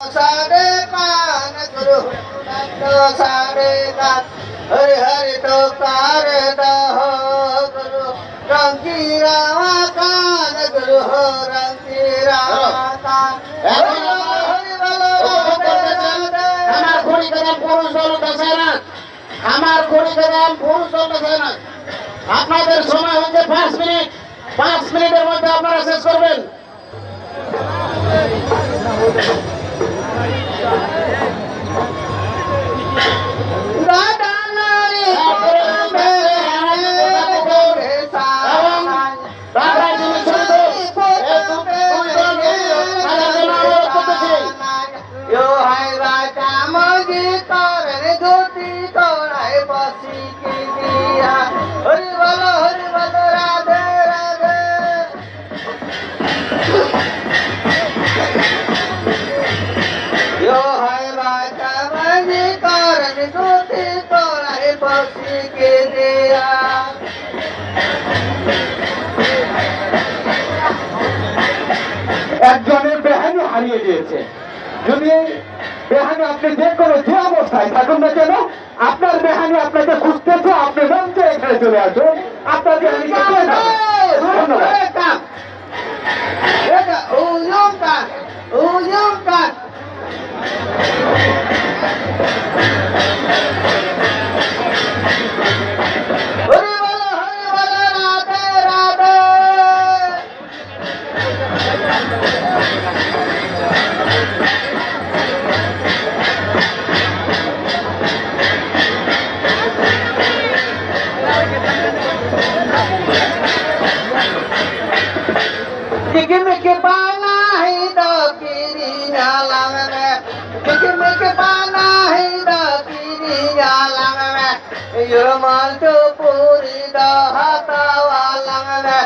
सारे कान गुरु नंद सारे कान हरि हरि तो कार दहो गुरु रंगी रामा कान गुरु हो रंगी रामा कान हरि बोलो, हरि बोलो, আমার ঘড়ি কদম পুরুষ চলতেছে না আমার ঘড়ি কদম পুরুষ চলতেছে না আপনাদের সময় হচ্ছে পাঁচ মিনিট পাঁচ মিনিটের মধ্যে আপনারা শেষ একজনের বেহানি হারিয়ে দিয়েছে যদি বেহানি আপনি যে কোনো যে অবস্থায় থাকুন না কেন, আপনার বেহানি আপনাকে খুঁজতেছে, আপনি মঞ্চে এখানে চলে আসুন আপনার বেহানি। ধন্যবাদ Dikimik panahi do kiri jalang me Yurmal tu puri do hata walang me